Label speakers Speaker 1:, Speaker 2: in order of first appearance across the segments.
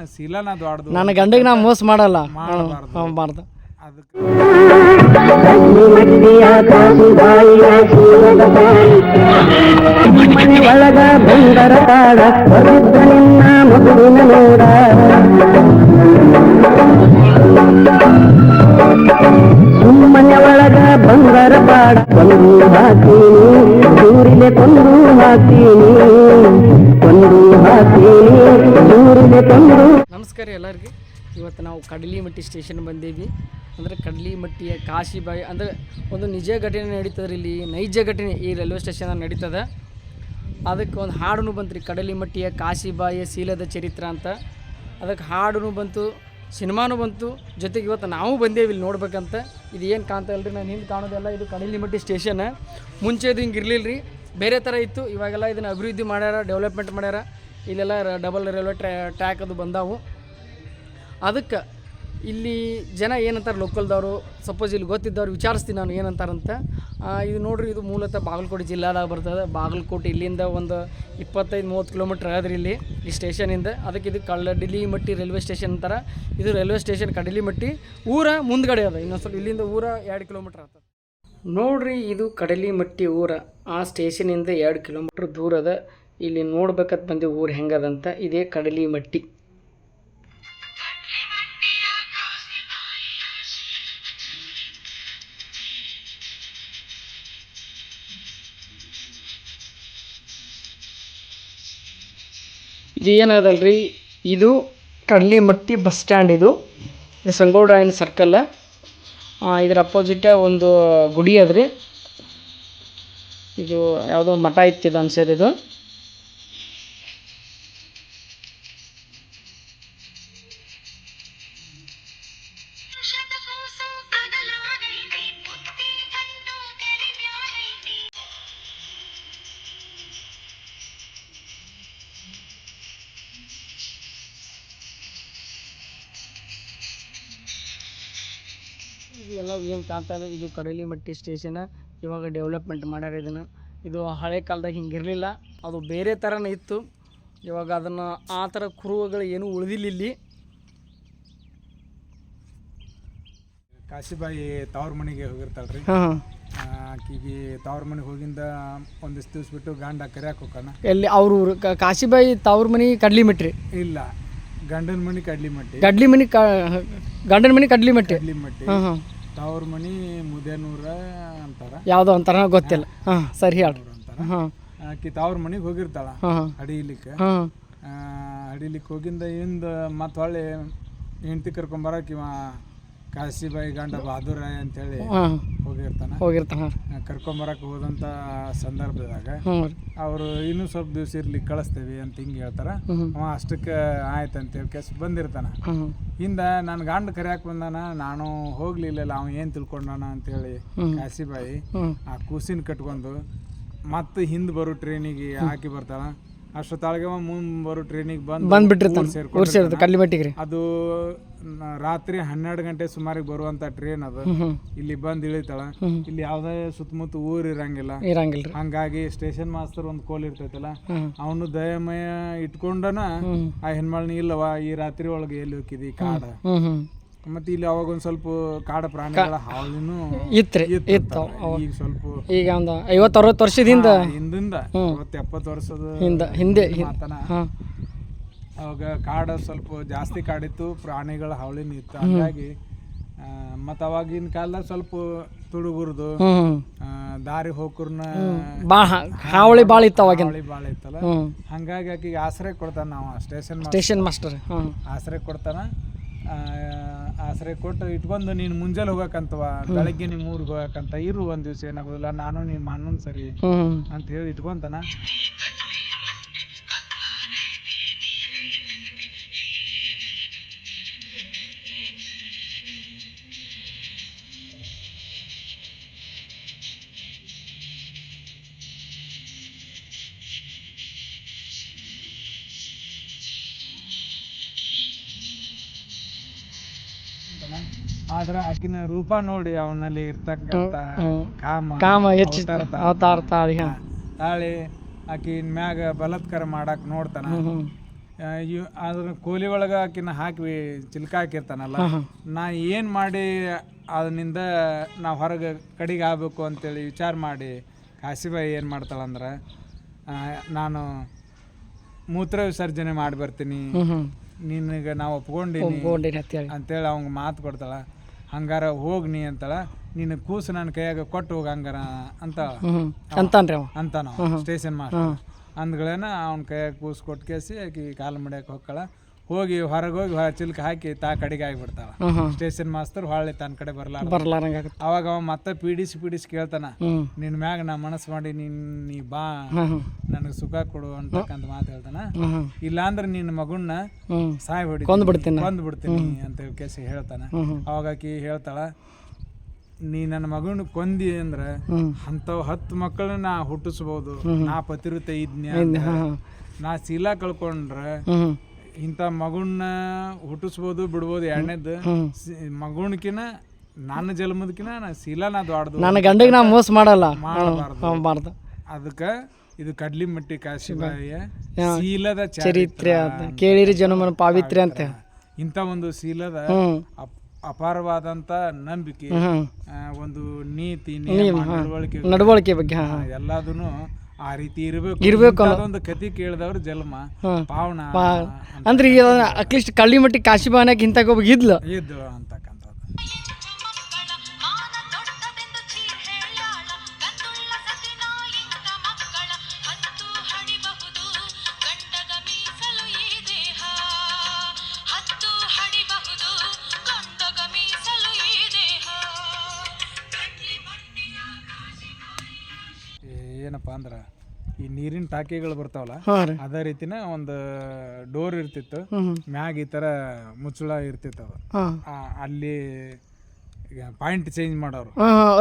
Speaker 1: ಏನು ಶೀಲನ ದೊಡ್ಡದು
Speaker 2: ನನ್ನ ಗಂಡಿಗೆ ನಾ ಮೋಸ ಮಾಡಲ್ಲ
Speaker 1: ಮಾಡಬಾರ್ದು.
Speaker 2: ಹ್ಞೂ ಮಾಡ್ದೆ
Speaker 1: ಅದಕ್ಕೆ
Speaker 3: ಒಳಗ ಬಂದರ ಕಾಡ ಬರುತ್ತ ನಿನ್ನ ಮಗುವಿನ ನೋಡ ಸುಮ್ಮನೆ ಒಳಗ ಬಂದರ ಕಾಡ ಕೊಂದು ಹಾಕೀನಿ ಸೂರಿಲೆ ಕೊಂದು ಹಾಕೀನಿ
Speaker 2: ನಮಸ್ಕಾರ ಎಲ್ಲರಿಗೆ. ಇವತ್ತು ನಾವು ಕಡಲಿಮಟ್ಟಿ ಸ್ಟೇಷನ್ ಬಂದೀವಿ. ಅಂದರೆ ಕಡಲಿಮಟ್ಟಿಯ ಕಾಶಿಬಾಯಿ ಅಂದರೆ ಒಂದು ನಿಜ ಘಟನೆ ನಡೀತದೆ ಇಲ್ಲಿ. ನೈಜ ಘಟನೆ ಈ ರೈಲ್ವೆ ಸ್ಟೇಷನ್ ನಡೀತದೆ. ಅದಕ್ಕೆ ಒಂದು ಹಾಡೂ ಬಂತು ರೀ ಕಡಲಿಮಟ್ಟಿಯ ಕಾಶಿಬಾಯಿಯ ಶೀಲದ ಚರಿತ್ರ ಅಂತ. ಅದಕ್ಕೆ ಹಾಡೂ ಬಂತು, ಸಿನಿಮಾನೂ ಬಂತು. ಜೊತೆಗೆ ಇವತ್ತು ನಾವು ಬಂದೇವಿ ಇಲ್ಲಿ ನೋಡ್ಬೇಕಂತ. ಇದು ಏನು ಕಾಣ್ತಾ ರೀ ನಾನು ಹಿಂದೆ ಕಾಣೋದೆಲ್ಲ ಇದು ಕಡಲಿಮಟ್ಟಿ ಸ್ಟೇಷನ್ ಮುಂಚೆ ಇದು ಹಿಂಗೆ ಇರಲಿಲ್ಲ ರೀ ಬೇರೆ ಥರ ಇತ್ತು. ಇವಾಗೆಲ್ಲ ಇದನ್ನು ಅಭಿವೃದ್ಧಿ ಮಾಡ್ಯಾರ ಡೆವಲಪ್ಮೆಂಟ್ ಮಾಡ್ಯಾರ. ಇಲ್ಲೆಲ್ಲ ಡಬಲ್ ರೈಲ್ವೆ ಟ್ರ್ಯಾ ಟ್ರ್ಯಾಕ್ ಅದು ಬಂದಾವು. ಅದಕ್ಕೆ ಇಲ್ಲಿ ಜನ ಏನಂತಾರೆ ಲೋಕಲ್ದವರು ಸಪೋಸ್ ಇಲ್ಲಿ ಗೊತ್ತಿದ್ದವ್ರು ವಿಚಾರಿಸ್ತೀನಿ ನಾನು ಏನಂತಾರಂತ ಇದು ನೋಡ್ರಿ, ಇದು ಮೂಲತಃ ಬಾಗಲಕೋಟೆ ಜಿಲ್ಲಾದಾಗ ಬರ್ತದೆ. ಬಾಗಲಕೋಟೆ ಇಲ್ಲಿಂದ ಒಂದು ಇಪ್ಪತ್ತೈದು, ಮೂವತ್ತು ಕಿಲೋಮೀಟ್ರ್ ಆಗದ್ರಿ ಇಲ್ಲಿ, ಈ ಸ್ಟೇಷನಿಂದ ಅದಕ್ಕೆ ಇದು ಕಳ್ಳಡಿಲಿಮಟ್ಟಿ ರೈಲ್ವೆ ಸ್ಟೇಷನ್ ಅಂತಾರೆ. ಇದು ರೈಲ್ವೆ ಸ್ಟೇಷನ್ ಕಡಲಿಮಟ್ಟಿ ಊರ ಮುಂದ್ಗಡೆ ಅದ. ಇನ್ನೊಂದು ಸ್ವಲ್ಪ ಇಲ್ಲಿಂದ ಊರ ಎರಡು ಕಿಲೋಮೀಟ್ರ್ ಆಗ್ತದೆ. ನೋಡ್ರಿ, ಇದು ಕಡಲಿಮಟ್ಟಿ ಊರ. ಆ ಸ್ಟೇಷನಿಂದ ಎರಡು ಕಿಲೋಮೀಟ್ರ್ ದೂರದ. ಇಲ್ಲಿ ನೋಡ್ಬೇಕಂತ ಬಂದು, ಊರು ಹೆಂಗದಂತ. ಇದೇ ಕಡಲಿಮಟ್ಟಿ. ಇದು ಏನದಲ್ರಿ? ಇದು ಕಡಲಿಮಟ್ಟಿ ಬಸ್ ಸ್ಟ್ಯಾಂಡ್ ಇದು. ಇದು ಸರ್ಕಲ್ಲ ಸರ್ಕಲ್ ಇದರ ಅಪೋಸಿಟ್ ಒಂದು ಗುಡಿ ಅದ್ರಿ. ಇದು ಯಾವುದೋ ಮಠ ಇತ್ತಿದೆ ಅನ್ಸೋದು ಇದು. ಏನು ಕಾಣ್ತದೆ ಇದೆ ಕಡಲಿಮಟ್ಟಿ ಸ್ಟೇಷನ್ ಇವಾಗ ಡೆವಲಪ್ಮೆಂಟ್ ಮಾಡ್ಯಾರ ಇದನ್ನು. ಇದು ಹಳೆ ಕಾಲದಾಗ ಹಿಂಗಿರಲಿಲ್ಲ. ಅದು ಬೇರೆ ಥರನೇ ಇತ್ತು. ಇವಾಗ ಅದನ್ನು ಆ ಥರ ಕುರುಹುಗಳು ಏನೂ ಉಳಿದಿಲ್ಲ ಇಲ್ಲಿ.
Speaker 1: ಕಾಶಿಬಾಯಿ ತವ್ರ ಮನೆಗೆ ಹೋಗಿರ್ತಾಳ್ರಿ.
Speaker 2: ಹಾಂ
Speaker 1: ಆ, ಆಕಿಗೆ ತವ್ರ ಮನೆಗೆ ಹೋಗಿಂದ ಒಂದಿಷ್ಟು ದಿವ್ಸ ಬಿಟ್ಟು ಗಂಡ ಕರಿಯಕ್ಕೆ ಹೋಗೋಣ
Speaker 2: ಎಲ್ಲಿ ಅವ್ರ ಊರು? ಕ- ಕಾಶಿಬಾಯಿ ತವ್ರ ಮನೆ ಕಡ್ಲಿಮಟ್ಟಿ
Speaker 1: ಇಲ್ಲ. ಗಂಡನ ಮನೆ ಕಡ್ಲಿ ಮಟ್ಟಿ.
Speaker 2: ಕಡ್ಲಿ ಮನೆ ಕ ಗಂಡನ ಮನೆ ಕಡ್ಲಿಮಟ್ಟಿ
Speaker 1: ಕಡ್ಲಿ ಮಟ್ಟಿ.
Speaker 2: ಹಾಂ ಹಾಂ.
Speaker 1: ತವ್ರ ಮನೆ ಮುದೇನೂರ ಅಂತಾರ.
Speaker 2: ಯಾವುದೋ ಅಂತಾರ ಗೊತ್ತಿಲ್ಲ. ಹಾಂ ಸರಿ ಹೇಳ್ರಿ
Speaker 1: ಅವ್ರು ಅಂತಾರ.
Speaker 2: ಹಾಂ.
Speaker 1: ಆಕಿ ತವ್ರ ಮನೆಗೆ ಹೋಗಿರ್ತಾಳ
Speaker 2: ಹಾಂ
Speaker 1: ಅಡಿಲಿಕ್ಕೆ.
Speaker 2: ಹಾಂ.
Speaker 1: ಹಡಿಲಿಕ್ಕೆ ಹೋಗಿಂದ ಇಂದ ಮತ್ತೆ ಹೊಳ್ಳಿ ಹೆಂಡತಿ ಕರ್ಕೊಂಬರಕ್ಕೆ ಇವ ಕಾಶಿಬಾಯಿ ಗಂಡ ಬಹಾದೂರಾಯ್ ಅಂತೇಳಿ
Speaker 2: ಹೇಳಿ
Speaker 1: ಹೋಗಿರ್ತಾನ.
Speaker 2: ಹೋಗಿರ್ತಾನ.
Speaker 1: ಕರ್ಕೊಂಬರಕ್ಕೆ ಹೋದಂಥ ಸಂದರ್ಭದಾಗ
Speaker 2: ಹ್ಞೂ ರೀ.
Speaker 1: ಅವರು ಇನ್ನೂ ಸ್ವಲ್ಪ ದಿವಸ ಇರ್ಲಿ ಕಳಿಸ್ತೇವೆ ಅಂತ ಹಿಂಗ ಹೇಳ್ತಾರ. ಅವ ಅಷ್ಟಕ್ಕೆ ಆಯ್ತು ಅಂತೇಳಿ ಕೆಸ್ ಬಂದಿರ್ತಾನ. ಹಿಂದ ನನ್ ಗಂಡ ಕರಿಯಾಕ ಬಂದಾನ ನಾನು ಹೋಗ್ಲಿಲ್ಲ ಅವ ಏನು ತಿಳ್ಕೊಂಡಾನ ಅಂತ
Speaker 2: ಹೇಳಿ
Speaker 1: ಕಾಶಿಬಾಯಿ ಆ ಕೂಸಿನ ಕಟ್ಕೊಂಡು ಮತ್ತೆ ಹಿಂದೆ ಬರೋ ಟ್ರೈನಿಗೆ ಹಾಕಿ ಬರ್ತಾಳ ಅಷ್ಟೊತ್ತಾಳಿಗೆ ಅವ ಮುಂದೆ ಬರೋ ಟ್ರೈನಿಗೆ ಬಂದು
Speaker 2: ಬಂದ್ಬಿಟ್ಟಿರ್ತಾನೆ
Speaker 1: ಊರ್
Speaker 2: ಊರು ಸೇರಿದ
Speaker 1: ಸೇರ್ಕೊಂಡಿರ್ತಾನ.
Speaker 2: ಕಡ್ಲಿಮಟ್ಟಿಗೆ ರೀ
Speaker 1: ಅದು ನ- ರಾತ್ರಿ ಹನ್ನೆರಡು ಗಂಟೆ ಸುಮಾರಿಗೆ ಬರುವಂತ ಟ್ರೈನ್ ಅದು. ಇಲ್ಲಿ ಬಂದು ಇಳಿತಾಳ. ಇಲ್ಲಿ ಯಾವ್ದೇ ಸುತ್ತಮುತ್ತ ಊರ್ ಇರಂಗಿಲ್ಲ.
Speaker 2: ಇರಂಗಿಲ್ಲ ರೀ
Speaker 1: ಹಂಗಾಗಿ ಸ್ಟೇಷನ್ ಮಾಸ್ತರ್ ಒಂದು ಕೋಲ್ ಇರ್ತೈತಲ್ಲ ಅವನು ದಯಮಯ ಇಟ್ಕೊಂಡನ ಆ ಹೆಣ್ಮಳ್ನಿ ಇಲ್ಲವಾ ಈ ರಾತ್ರಿ ಒಳಗೆ ಎಲ್ಲಿ ಹೋಗಿದಿ ಕಾಡ. ಮತ್ತೆ ಇಲ್ಲಿ ಅವಾಗ ಒಂದು ಸ್ವಲ್ಪ ಕಾಡ ಪ್ರಾಣಿಗಳ ಹಾವಳಿನೂ
Speaker 2: ಇತ್ತು
Speaker 1: ಇತ್ತು. ಈಗ ಸ್ವಲ್ಪ
Speaker 2: ಈಗ ಒಂದು ಐವತ್ತು ಅರವತ್ತು
Speaker 1: ವರ್ಷದಿಂದ ಹಿಂದಿಂದ ಅವತ್ತು ಎಪ್ಪತ್ತು ವರ್ಷದ
Speaker 2: ಹಿಂದ ಹಿಂದೆ
Speaker 1: ಮಾತನ. ಅವಾಗ ಕಾಡು ಸ್ವಲ್ಪ ಜಾಸ್ತಿ ಕಾಡಿತ್ತು ಪ್ರಾಣಿಗಳ ಹಾವಳಿನೂ ಇತ್ತು. ಹಾಗಾಗಿ ಮತ್ತೆ ಅವಾಗಿನ ಕಾಲದಾಗ ಸ್ವಲ್ಪ ತುಡುಗುರ್ದು ದಾರಿ ಹೋಕ್ರನ್ನ
Speaker 2: ಭಾಳ ಹಾವಳಿ ಬಾಳ ಇತ್ತು ಅವಾಗಿನ
Speaker 1: ಹಾವಳಿ ಬಾಳ ಇತ್ತಲ್ಲ. ಹಂಗಾಗಿ ಆಕಿಗೆ ಆಶ್ರಯ ಕೊಡ್ತಾನ ನಾವು ಸ್ಟೇಷನ್
Speaker 2: ಸ್ಟೇಷನ್ ಮಾಸ್ಟರ್.
Speaker 1: ಆಶ್ರಯ ಕೊಡ್ತಾನ. ಆ, ಆಶ್ರಯ ಕೊಟ್ಟು ಇಟ್ಕೊಂಡು ನೀನು ಮುಂಜಾನೆ ಹೋಗಕಂತವ ಬೆಳಗ್ಗೆ ನಿಮ್ಮ ಊರಿಗೆ ಹೋಗಕ್ಕಂತ ಇರು ಒಂದ್ ದಿವ್ಸ ಏನಾಗೋದಿಲ್ಲ ನಾನು ನಿಮ್ಮ ಅಣ್ಣನ ಸರಿ ಅಂತ ಹೇಳಿ ಇಟ್ಕೊಂತಾನ. ಆದ್ರ ಆಕಿನ ರೂಪ ನೋಡಿ ಅವನಲ್ಲಿ ಇರ್ತಕ್ಕಂತ ಕಾಮ
Speaker 2: ಕಾಮ ಹೆಚ್ಚು
Speaker 1: ಅವತಾರ
Speaker 2: ತಾಳಿ.
Speaker 1: ಆಕಿನ ಮ್ಯಾಗ ಬಲತ್ಕಾರ ಮಾಡಕ್ ನೋಡ್ತಾನ. ಇವ್ ಅದ್ರ ಕೂಲಿ ಒಳಗೆ ಆಕಿನ ಹಾಕಿ ಚಿಲ್ಕ ಹಾಕಿರ್ತಾನಲ್ಲ. ನಾ ಏನು ಮಾಡಿ ಅದನಿಂದ ನಾವು ಹೊರಗೆ ಕಡಿಗೆ ಆಗ್ಬೇಕು ಅಂತೇಳಿ ವಿಚಾರ ಮಾಡಿ ಕಾಶಿಬಾಯಿ ಏನು ಮಾಡ್ತಾಳಂದ್ರೆ ನಾನು ಮೂತ್ರ ವಿಸರ್ಜನೆ ಮಾಡಿ ಬರ್ತೀನಿ ನಿನಗೆ ನಾವು ಒಪ್ಕೊಂಡಿನಿ
Speaker 2: ಅಂತೇಳಿ
Speaker 1: ಅವಂಗೆ ಮಾತು ಕೊಡ್ತಾಳ. ಹಂಗಾರ ಹೋಗ್ ನೀ ಅಂತಾಳ ನಿನ್ನ ಕೂಸು ನನ್ನ ಕೈಯಾಗ ಕೊಟ್ಟು ಹೋಗ ಹಂಗಾರ ಅಂತ
Speaker 2: ಅಂತಾನ ಅಂತಾನ್ರಿ ಅವ.
Speaker 1: ಅಂತ ಸ್ಟೇಷನ್ ಮಾಸ್ಟರ್. ಅಂದ್ಗಳೇನ ಅವ್ನ ಕೈಯಾಗ ಕೂಸು ಕೊಟ್ಟು ಕೇಸಿ ಆಕಿ ಕಾಲು ಮಡ್ಯಾಕ ಹೋಗ್ಕಳ ಹೋಗಿ ಹೊರಗೆ ಹೋಗಿ ಹೊರ ಚಿಲ್ಕ ಹಾಕಿ ತಾ ಕಡೆಗೆ
Speaker 2: ಆಗಿಬಿಡ್ತಾವ.
Speaker 1: ಸ್ಟೇಷನ್ ಮಾಸ್ತರ್ ಹೊಳ್ಳಿ ತನ್ನ ಕಡೆ ಬರಲಾರ
Speaker 2: ಬರ್ಲಾರಂಗೆ
Speaker 1: ಅವಾಗ ಅವ ಮತ್ತೆ ಪೀಡಿಸಿ ಪೀಡಿಸಿ ಕೇಳ್ತಾನ ನಿನ್ನ ಮ್ಯಾಗ ನಾ ಮನಸ್ ಮಾಡಿ ನೀನ್ ನೀ ಬಾ. ನನಗೆ ಸುಖ ಕೊಡು ಅಂತಕ್ಕಂತ ಮಾತು ಹೇಳ್ತಾನ. ಇಲ್ಲಾಂದ್ರೆ ನಿನ್ನ ಮಗುನ್ನ ಸಾಯ್ ಹೊಡಿ
Speaker 2: ಕೊಂದು ಬಿಡ್ತೀನಿ
Speaker 1: ಕೊಂದು ಬಿಡ್ತೀನಿ ಅಂತ ಹೇಳಿ ಕೇಸಿ ಹೇಳ್ತಾನ. ಅವಾಗ ಆಕಿ ಹೇಳ್ತಾಳ ನೀ ನನ್ನ ಮಗನ ಕೊಂದಿ ಅಂದ್ರ ಅಂತವ್ ಹತ್ತು ಮಕ್ಕಳನ್ನ ನಾ ಹುಟ್ಟಿಸ್ಬೋದು. ನಾ ಪತಿರುತ್ತ ಇದ್ನ ನಾ ಶೀಲಾ ಕಳ್ಕೊಂಡ್ರೆ ಇಂಥ ಮಗುನ ಹುಟ್ಟಿಸ್ಬೋದು ಬಿಡ್ಬೋದು ಎರಡನೇದು ಮಗುಣಕಿನ ನನ್ನ ಜನ್ಮದಕಿನ ನಾ ಶೀಲ ನಾ ದೊಡ್ಡದು
Speaker 2: ನನ್ನ ಗಂಡಗೆ ನಾ ಮೋಸ ಮಾಡಲ್ಲ.
Speaker 1: ಮಾಡಬಾರ್ದು. ಅದಕ್ಕೆ ಇದು ಕಡ್ಲಿ ಮಟ್ಟಿ ಕಾಶಿಬಾಯಿಯ ಶೀಲದ
Speaker 2: ಚರಿತ್ರೆ ಕೇಳಿರಿ ಜನಮನ ಪಾವಿತ್ರ್ಯ ಅಂತ.
Speaker 1: ಇಂಥ ಒಂದು ಶೀಲದ ಅಪಾರವಾದಂತ ನಂಬಿಕೆ ಒಂದು ನೀತಿ ನಡವಳಿಕೆ
Speaker 2: ನಡವಳಿಕೆ ಬಗ್ಗೆ
Speaker 1: ಎಲ್ಲದನ್ನು ಆ ರೀತಿ ಇರಬೇಕು.
Speaker 2: ಇರ್ಬೇಕು
Speaker 1: ಒಂದು ಕತಿ ಕೇಳಿದವ್ರ ಜನ್ಮ ಪಾವನ
Speaker 2: ಅಂದ್ರೆ ಈಗ ಅಟ್ಲೀಸ್ಟ್ ಕಳ್ಳಿ ಮಟ್ಟಿ ಕಾಶಿಬಾನಾಗ ಇಂಥ ಒಬ್ಬ ಇದ್ಲು.
Speaker 1: ಇದ್ದು ಅಂತಕ್ಕಂಥದ್ದು ಏನಪ್ಪ ಅಂದ್ರೆ ಈ ನೀರಿನ ಟಾಕಿಗಳು ಬರ್ತಾವಲ್ಲ
Speaker 2: ಹಾಂ ರೀ.
Speaker 1: ಅದೇ ರೀತಿನ ಒಂದು ಡೋರ್ ಇರ್ತಿತ್ತು ಮ್ಯಾಗ ಈ ತರ ಮುಚ್ಚಳ ಇರ್ತಿತ್ತು ಅದು.
Speaker 2: ಹಾಂ.
Speaker 1: ಆ, ಅಲ್ಲಿ ಪಾಯಿಂಟ್ ಚೇಂಜ್ ಮಾಡೋರು.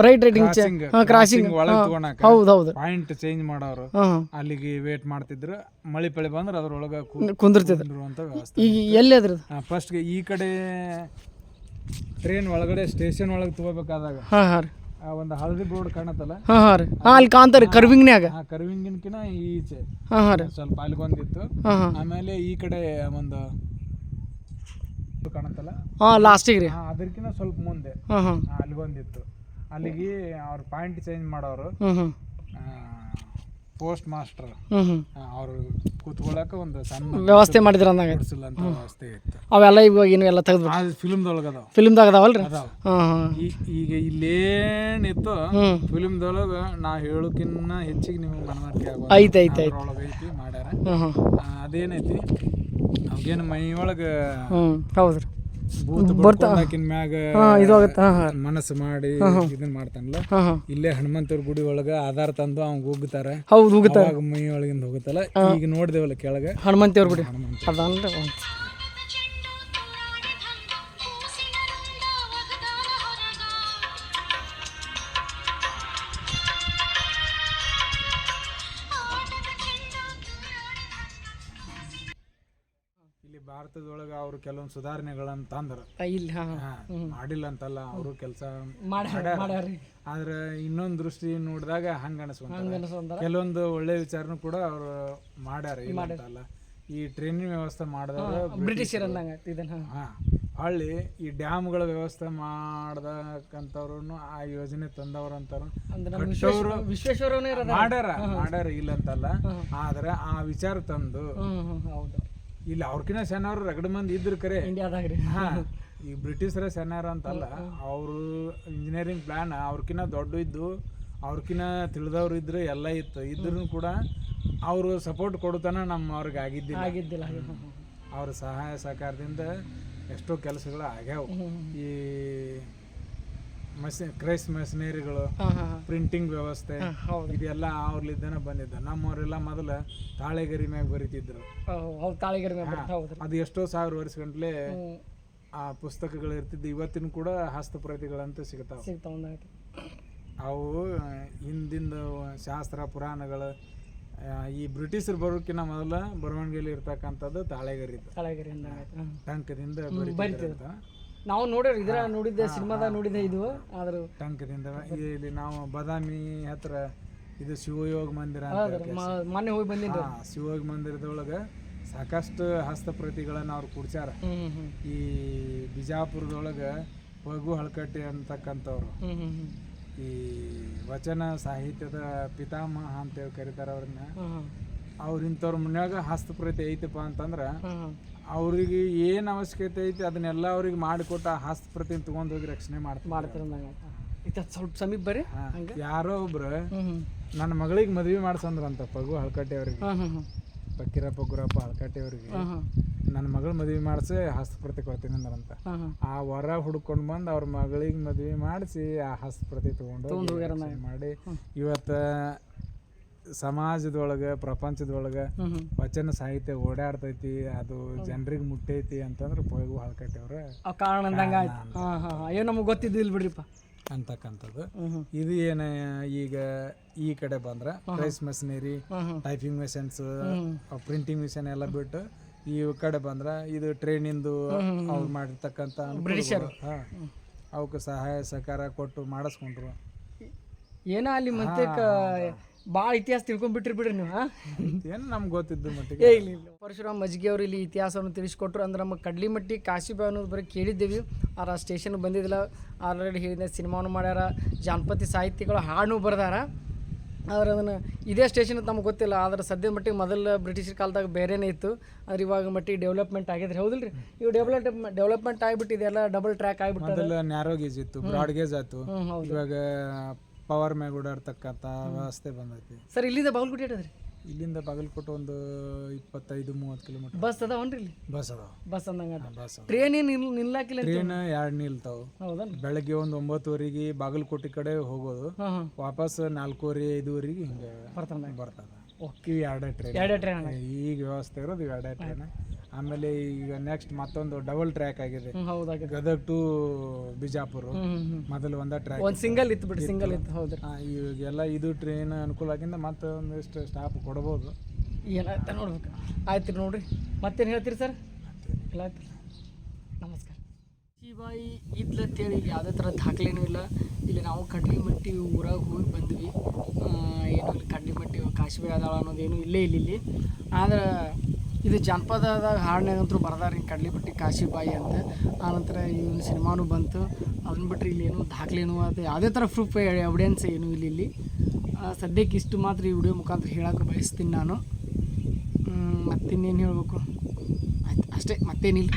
Speaker 2: ರೈಟ್ ರೈಟಿಂಗ್ ಹಾಂ ಕ್ರಾಸಿಂಗ್
Speaker 1: ಒಳಗೆ ತಗೊಳಕ
Speaker 2: ಹೌದು ಹೌದು
Speaker 1: ಪಾಯಿಂಟ್ ಚೇಂಜ್ ಮಾಡೋರು.
Speaker 2: ಹಾಂ
Speaker 1: ಅಲ್ಲಿಗೆ ವೇಟ್ ಮಾಡ್ತಿದ್ರು. ಮಳೆ ಪಳಿ ಬಂದ್ರೆ ಅದ್ರೊಳಗ
Speaker 2: ಕುಂದಿರ್ತಿದ್ರು.
Speaker 1: ಅಂತ ವ್ಯವಸ್ಥೆ.
Speaker 2: ಈಗ ಎಲ್ಲಿ ಅದ್ರದ್ದು?
Speaker 1: ಈ ಕಡೆ ಟ್ರೈನ್ ಒಳಗಡೆ ಸ್ಟೇಷನ್ ಒಳಗೆ ತಗೋಬೇಕಾದಾಗ
Speaker 2: ಹಾಂ ಹಾಂ ರೀ.
Speaker 1: ಆ ಒಂದು ಹಳದಿ ಬೋರ್ಡ್ ಕಾಣತ್ತಲ್ಲ?
Speaker 2: ಹಾ ಹಾ ರೀ. ಹಾ ಅಲ್ಲಿ ಕಾಣ್ತಾರೆ ಕರ್ವಿಂಗ್ನ್ಯಾಗ.
Speaker 1: ಆ ಕರ್ವಿಂಗಿನ್ಕಿನ ಈಚೆ.
Speaker 2: ಹಾ ಹಾ ರೀ.
Speaker 1: ಸ್ವಲ್ಪ ಅಲ್ಲಿ
Speaker 2: ಬಂದಿತ್ತು. ಹಾಂ
Speaker 1: ಆಮೇಲೆ ಈ ಕಡೆ ಒಂದು ಕಾಣತ್ತಲ್ಲ?
Speaker 2: ಹಾ ಲಾಸ್ಟಿಗೆ ರೀ.
Speaker 1: ಹಾ ಅದಕ್ಕಿಂತ ಸ್ವಲ್ಪ ಮುಂದೆ.
Speaker 2: ಹಾ ಹಾ.
Speaker 1: ಅಲ್ಲಿ ಬಂದಿತ್ತು. ಅಲ್ಲಿಗೆ ಅವ್ರ ಪಾಯಿಂಟ್ ಚೇಂಜ್ ಮಾಡೋರು.
Speaker 2: ಹ್ಞೂ ಹ್ಞೂ
Speaker 1: ಪೋಸ್ಟ್ ಮಾಸ್ಟರ್. ಅವರು ಕೂತ್ಕೊಳ್ಳಾಕ ಒಂದು ಸಣ್ಣ
Speaker 2: ವ್ಯವಸ್ಥೆ ಮಾಡಿದ್ರ ಅಂದಾಗ.
Speaker 1: ಅಂತ ವ್ಯವಸ್ಥೆ ಇತ್ತು.
Speaker 2: ಅವೆಲ್ಲ ಇವಾಗ ಏನು ಎಲ್ಲ ತೆಗೆದು
Speaker 1: ಆ ಫಿಲ್ಮ್ದೊಳಗೆ ಅದಾವ.
Speaker 2: ಫಿಲ್ಮ್ದಾಗ ಅದಾವಲ್ಲ ರೀ
Speaker 1: ಅದಾವ
Speaker 2: ಹಾಂ
Speaker 1: ಈಗ ಇಲ್ಲೇನಿತ್ತು ಫಿಲ್ಮ್ದೊಳಗೆ ನಾ ಹೇಳೋಕ್ಕಿನ್ನ ಹೆಚ್ಚಿಗೆ ನಿಮಗೆ ಮನವರಿಕೆ ಆಗೋದು.
Speaker 2: ಐತೆ ಐತೆ ಐತೆ
Speaker 1: ಐತಿ ಮಾಡ್ಯಾರ. ಅದೇನೈತಿ? ಅವಾಗೇನು ಮೈ ಒಳಗೆ
Speaker 2: ಹ್ಞೂ ಹೌದು
Speaker 1: ಮ್ಯಾಗ ಮನಸ್ಸು ಮಾಡಿ ಇದನ್ನ ಮಾಡ್ತಾನಲ್ಲ? ಇಲ್ಲೇ ಹನುಮಂತರ ಗುಡಿ ಒಳಗ ಆಧಾರ ತಂದು ಅವ್ನ್ ಹೋಗ್ತಾರ.
Speaker 2: ಹೌದು
Speaker 1: ಅವಾಗ ಮೈ ಒಳಗಿಂದ ಹೋಗುತ್ತಲ್ಲ. ಈಗ ನೋಡ್ದೇವಲ್ಲ ಕೆಳಗೆ.
Speaker 2: ಹನುಮಂತೇವ್ರ ಗುಡಿ.
Speaker 1: ಹನುಮಂತ
Speaker 2: ಅದನ್ರಿ
Speaker 1: ಕೆಲವೊಂದು ಸುಧಾರಣೆಗಳನ್ನ ತಂದ್ರ
Speaker 2: ಹಾ,
Speaker 1: ಮಾಡಿಲ್ಲ ಅಂತಲ್ಲ ಅವರು ಕೆಲಸ
Speaker 2: ಮಾಡ್ಯಾರ. ಮಾಡ್ಯಾರ್ರಿ.
Speaker 1: ಆದ್ರೆ ಇನ್ನೊಂದು ದೃಷ್ಟಿ ನೋಡಿದಾಗ ಹಂಗ ಕೆಲವೊಂದು ಒಳ್ಳೆ ವಿಚಾರನು ಕೂಡ ಅವರು ಮಾಡ್ಯಾರ ಇಲ್ಲ ಅಂತಲ್ಲ. ಈ ಟ್ರೈನಿನ ವ್ಯವಸ್ಥೆ ಮಾಡಿದವರು
Speaker 2: ಬ್ರಿಟಿಷರ್ ಅಂದಂಗೆ ಇದನ್ನ. ಹಾಂ
Speaker 1: ಹಳ್ಳಿ ಈ ಡ್ಯಾಮ್ಗಳ ವ್ಯವಸ್ಥೆ ಮಾಡ್ದಕ್ಕಂಥವ್ರು ಆ ಯೋಜನೆ ತಂದವ್ರು ಅಂತಾರು.
Speaker 2: ಅಂದ್ರೆ ನಮ್ಮ ಇರೋದ.
Speaker 1: ಮಾಡ್ಯಾರ ಮಾಡ್ಯಾರ ಇಲ್ಲ ಅಂತಲ್ಲ. ಆದ್ರೆ ಆ ವಿಚಾರ ತಂದು
Speaker 2: ಹೌದು.
Speaker 1: ಇಲ್ಲಿ ಅವ್ರಕಿನ ಸಣ್ಣವ್ರು ರಗಡ್ ಮಂದಿ ಇದ್ರು ಕರೆ.
Speaker 2: ಇಂಡಿಯಾದಾಗ ರೀ
Speaker 1: ಹಾ ಈ ಬ್ರಿಟಿಷರ ಸಣ್ಣರ ಅಂತಲ್ಲ ಅವರು ಇಂಜಿನಿಯರಿಂಗ್ ಪ್ಲಾನ್ ಅವ್ರಕಿನ ದೊಡ್ಡ ಇದ್ದು ಅವ್ರಕಿನ ತಿಳಿದವ್ರು ಇದ್ರೆ ಎಲ್ಲ ಇತ್ತು. ಇದ್ರೂ ಕೂಡ ಅವರು ಸಪೋರ್ಟ್ ಕೊಡುತ್ತಾನ ನಮ್ಮ ಅವ್ರಿಗೆ ಆಗಿದ್ದಿಲ್ಲ.
Speaker 2: ಆಗಿದ್ದಿಲ್ಲ
Speaker 1: ಅವ್ರ ಸಹಾಯ ಸಹಕಾರದಿಂದ ಎಷ್ಟೋ ಕೆಲಸಗಳು ಆಗ್ಯಾವ. ಈ ಕ್ರೈಸ್ ಮೆಷಿನರಿಗಳು ಪ್ರಿಂಟಿಂಗ್ ವ್ಯವಸ್ಥೆ ಇದೆಲ್ಲ ಅವ್ರಲ್ಲಿದ್ದಾನ ಬಂದಿದ್ದ. ನಮ್ಮವರೆಲ್ಲ ಮೊದಲ ತಾಳೆಗರಿ ಮ್ಯಾಗ ಬರೀತಿದ್ರು. ಅದು ಎಷ್ಟೋ ಸಾವಿರ ವರ್ಷ ಗಂಟ್ಲೆ ಆ ಪುಸ್ತಕಗಳು ಇರ್ತಿದ್ದು. ಇವತ್ತಿನ ಕೂಡ ಹಸ್ತಪ್ರತಿಗಳಂತ ಸಿಗ್ತಾವ.
Speaker 2: ಸಿಗ್ತಾ
Speaker 1: ಅವು ಹಿಂದಿಂದ ಶಾಸ್ತ್ರ ಪುರಾಣಗಳು ಈ ಬ್ರಿಟಿಷರು ಬರೋಕಿನ್ನ ಮೊದಲ ಬರವಣಿಗೆಯಲ್ಲಿ ಇರ್ತಕ್ಕಂಥದ್ದು ತಾಳೆಗರಿ ಟಂಕದಿಂದ
Speaker 2: ಬರಿತಿದ್ರು. ನಾವು ನೋಡಿದ್ರೆ ಇದ್ರ ನೋಡಿದ್ದೆ ಸಿನಿಮಾದಾಗ ನೋಡಿದ್ದೆ ಇದು ಆದ್ರೂ.
Speaker 1: ಟಂಕದಿಂದ ಇಲ್ಲಿ ನಾವು ಬದಾಮಿ ಹತ್ರ ಇದು ಶಿವಯೋಗ ಮಂದಿರ
Speaker 2: ಮೊನ್ನೆ ಹೋಗಿ
Speaker 1: ಬಂದಿದ್ದು. ಶಿವಯೋಗ ಮಂದಿರದೊಳಗೆ ಸಾಕಷ್ಟು ಹಸ್ತಪ್ರತಿಗಳನ್ನು ಅವ್ರು ಕುಡ್ಸ್ಯಾರ. ಈ ಬಿಜಾಪುರದೊಳಗೆ ಪಗು ಹಳಕಟ್ಟಿ ಅಂತಕ್ಕಂಥವ್ರು. ಈ ವಚನ ಸಾಹಿತ್ಯದ ಪಿತಾಮಹ ಅಂತೇಳಿ ಕರೀತಾರ ಅವ್ರನ್ನ. ಅವ್ರ ಇಂಥವ್ರ ಮನ್ಯಾಗ ಹಸ್ತಪ್ರತಿ ಐತಪ್ಪ ಅಂತಂದ್ರೆ ಅವ್ರಿಗೆ ಏನು ಅವಶ್ಯಕತೆ ಐತಿ ಅದನ್ನೆಲ್ಲ ಅವ್ರಿಗೆ ಮಾಡಿಕೊಟ್ಟು ಆ ಹಸ್ತಪ್ರತಿ ತೊಗೊಂಡು ಹೋಗಿ ರಕ್ಷಣೆ ಮಾಡ್ತಾರೆ
Speaker 2: ಮಾಡ್ತಾರೆ ಸ್ವಲ್ಪ ಸಮೀಪ ಬರ್ರಿ. ಹಂಗೆ?
Speaker 1: ಯಾರೋ ಒಬ್ರು ನನ್ನ ಮಗಳಿಗೆ ಮದ್ವೆ ಮಾಡ್ಸಂದ್ರಂತ ಪಗು ಹಳ್ಕಟ್ಟೆ ಅವ್ರಿಗೆ ಪಕ್ಕಿರಪ್ಪ ಗುರಪ್ಪ ಹಳ್ಕಟ್ಟೆ ಅವ್ರಿಗೆ ನನ್ನ ಮಗಳ ಮದ್ವೆ ಮಾಡಿಸಿ ಹಸ್ತಪ್ರತಿ ಕೊಡ್ತೀನಿ ಅಂದ್ರಂತ. ಆ ವರ ಹುಡ್ಕೊಂಡು ಬಂದು ಅವ್ರ ಮಗಳಿಗೆ ಮದ್ವೆ ಮಾಡಿಸಿ ಆ ಹಸ್ತಪ್ರತಿ
Speaker 2: ತಗೊಂಡ್
Speaker 1: ಮಾಡಿ. ಇವತ್ತು ಸಮಾಜದೊಳಗೆ ಪ್ರಪಂಚದೊಳಗೆ ವಚನ ಸಾಹಿತ್ಯ ಓಡಾಡ್ತೈತಿ ಅದು ಜನರಿಗೆ ಮುಟ್ಟೈತಿ ಅಂತಂದ್ರೆ ಪೊಯ್ಗು ಹಳಕಟ್ಟಿ ಅವ್ರ
Speaker 2: ಅವ್ ಕಾರಣ ಅಂದಂಗೆ ಆಯ್ತು. ಅಯ್ಯೋ ನಮಗೆ ಗೊತ್ತಿದ್ದಿಲ್ಲ ಬಿಡ್ರಿಪ್ಪ.
Speaker 1: ಅಂತಕ್ಕಂಥದ್ದು. ಇದು ಏನ ಈಗ ಈ ಕಡೆ ಬಂದ್ರೆ price machinery typing machines printing machine ಎಲ್ಲ ಬಿಟ್ಟು ಈ ಕಡೆ ಬಂದ್ರೆ ಇದು ಟ್ರೈನಿಂದು ಅವ್ರು ಮಾಡಿರ್ತಕ್ಕಂಥ ಬ್ರಿಟಿಷರು. ಅವಕ್ಕೆ ಸಹಾಯ ಸಹಕಾರ ಕೊಟ್ಟು ಮಾಡಿಸ್ಕೊಂಡ್ರು.
Speaker 2: ಏನೋ ಅಲ್ಲಿ ಮತ್ತೆ ಭಾಳ ಇತಿಹಾಸ ತಿಳ್ಕೊಂಡ್ಬಿಟ್ರಿ ಬಿಡ್ರಿ ನೀವು ಹಾಂ?
Speaker 1: ಏನು ನಮ್ಗೆ ಗೊತ್ತಿದ್ದು ಮಟ್ಟಿಗೆ?
Speaker 2: ಏ ಇಲ್ಲ ಇಲ್ಲ. ಪರಶುರಾಮ್ ಮಜ್ಗಿ ಅವರು ಇಲ್ಲಿ ಇತಿಹಾಸವನ್ನು ತಿಳಿಸ್ಕೊಟ್ರು ಅಂದ್ರೆ ನಮ್ಮ ಕಡ್ಲಿಮಟ್ಟಿ ಕಾಶಿಬಾ ಅನ್ನೋದು ಬರೀ ಕೇಳಿದ್ದೇವೆ. ಆರ ಸ್ಟೇಷನ್ ಬಂದಿದ್ದಿಲ್ಲ. ಆಲ್ರೆಡಿ ಹೇಳಿದ ಸಿನಿಮಾನು ಮಾಡ್ಯಾರ. ಜಾನಪತಿ ಸಾಹಿತ್ಯಗಳು ಹಾಡು ಬರ್ದಾರ. ಆದ್ರೆ ಅದನ್ನು ಇದೇ ಸ್ಟೇಷನ್ ನಮ್ಗೆ ಗೊತ್ತಿಲ್ಲ. ಆದ್ರೆ ಸದ್ಯದ ಮಟ್ಟಿಗೆ ಮೊದಲು ಬ್ರಿಟಿಷರ ಕಾಲದಾಗ ಬೇರೆನೇ ಇತ್ತು. ಆದ್ರೆ ಇವಾಗ ಮಟ್ಟಿಗೆ ಡೆವಲಪ್ಮೆಂಟ್ ಆಗಿದ್ರೆ. ಹೌದಿಲ್ರಿ? ಇವು ಡೆವಲಪ್ ಡೆವಲಪ್ಮೆಂಟ್ ಆಗಿಬಿಟ್ಟು ಇದೆಲ್ಲ ಡಬಲ್ ಟ್ರ್ಯಾಕ್ ಆಗಿಬಿಟ್ಟು
Speaker 1: ನ್ಯಾರೋ ಗೇಜ್ ಇತ್ತು ಬ್ರಾಡ್ ಗೇಜ್ ಆಯ್ತು ಇವಾಗ ಪವರ್ ಮ್ಯಾಗ ಓಡಾಡ್ತಕ್ಕಂಥ ವ್ಯವಸ್ಥೆ ಬಂದೈತಿ.
Speaker 2: ಸರ್ ಇಲ್ಲಿಂದ ಬಾಗಲಕೋಟೆ ಇಟ್ಟದ್ರಿ
Speaker 1: ಇಲ್ಲಿಂದ ಬಾಗಲಕೋಟೆ ಒಂದು ಇಪ್ಪತ್ತೈದು ಮೂವತ್ತು ಕಿಲೋಮೀಟರ್.
Speaker 2: ಬಸ್ ಅದಾವನ್ರಿ ಇಲ್ಲಿ?
Speaker 1: ಬಸ್ ಅದಾವ.
Speaker 2: ಬಸ್ ಅಂದಂಗ
Speaker 1: ಬಸ್
Speaker 2: ಟ್ರೇನ್ ಏನು ನಿಲ್ ನಿಲ್ಲಾಕಿಲ್ಲ
Speaker 1: ಟ್ರೈನ್ ಎರಡು ನಿಲ್ತಾವ.
Speaker 2: ಹೌದನ್
Speaker 1: ಬೆಳಗ್ಗೆ ಒಂದು ಒಂಬತ್ತುವರೆಗೆ ಬಾಗಲಕೋಟೆ ಕಡೆ ಹೋಗೋದು. ವಾಪಸ್ ನಾಲ್ಕೂವರೆ ಐದುವರೆಗೆ ಹಿಂಗೆ
Speaker 2: ಬರ್ತಾನೆ.
Speaker 1: ಬರ್ತದ.
Speaker 2: ಓಕೆ.
Speaker 1: ಎರಡೇ ಟ್ರೈನ್.
Speaker 2: ಎರಡೇ ಟ್ರೈನ್
Speaker 1: ಈಗ ವ್ಯವಸ್ಥೆ ಇರೋದು ಎರಡೇ ಟ್ರೈನ್. ಆಮೇಲೆ ಈಗ ನೆಕ್ಸ್ಟ್ ಮತ್ತೊಂದು ಡಬಲ್ ಟ್ರ್ಯಾಕ್ ಆಗಿದೆ. ಗದಗ್ ಟು ಬಿಜಾಪುರ. ಮೊದಲು ಒಂದ ಟ್ರ್ಯಾಕ್
Speaker 2: ಒಂದು ಸಿಂಗಲ್ ಇತ್ತು ಬಿಡಿ ಸಿಂಗಲ್ ಇತ್ತು. ಹೌದ್ರಿ
Speaker 1: ಇವಾಗೆಲ್ಲ ಇದು ಟ್ರೈನ್ ಅನುಕೂಲ ಆಗಿಂದ ಮತ್ತೊಂದಿಷ್ಟು ಸ್ಟಾಪ್ ಕೊಡ್ಬೋದು.
Speaker 2: ಏನಾಯ್ತ ನೋಡ್ಬೇಕು. ಆಯ್ತು ರೀ ನೋಡ್ರಿ. ಮತ್ತೇನು ಹೇಳ್ತೀರಿ ಸರ್? ಇಲ್ಲ ಆಯ್ತು. ನಮಸ್ಕಾರ. ಶಿವಾಯಿ ಇದ್ಲತ್ತೇಳಿ ಇಲ್ಲಿ ಯಾವುದೇ ಥರ ದಾಖಲೆನೂ ಇಲ್ಲ. ಇಲ್ಲಿ ನಾವು ಕಡ್ಲಿಮಟ್ಟಿ ಊರಾಗ ಹೋಗಿ ಬಂದ್ವಿ. ಆ, ಏನು ಇಲ್ಲಿ ಕಡ್ಲಿಮಟ್ಟಿ ಕಾಶಿಬಾಯಿ ಅದಾಳ ಅನ್ನೋದೇನು ಇಲ್ಲೇ ಇಲ್ಲ ಇಲ್ಲಿ. ಆದ್ರೆ ಇದು ಜಾನಪದದಾಗ ಹಾಡಿನಾಗಂತೂ ಬರ್ದಾರ ಹಿಂಗೆ ಕಾಶಿ ಕಾಶಿಬಾಯಿ ಅಂತ. ಆನಂತರ ಇವನು ಸಿನಿಮಾನು ಬಂತು. ಅದನ್ನ ಬಿಟ್ಟರೆ ಇಲ್ಲಿ ಏನು ದಾಖಲೆನೂ ಅದು, ಯಾವುದೇ ಥರ ಪ್ರೂಫ್ ಎವಿಡೆನ್ಸ್ ಏನು ಇಲ್ಲಿ ಇಲ್ಲಿ. ಸದ್ಯಕ್ಕೆ ಇಷ್ಟು ಮಾತ್ರ ಈ ವಿಡಿಯೋ ಮುಖಾಂತರ ಹೇಳೋಕೆ ಬಯಸ್ತೀನಿ ನಾನು. ಮತ್ತಿನ್ನೇನು ಹೇಳಬೇಕು? ಆಯ್ತು, ಅಷ್ಟೇ, ಮತ್ತೇನಿಲ್ಲ.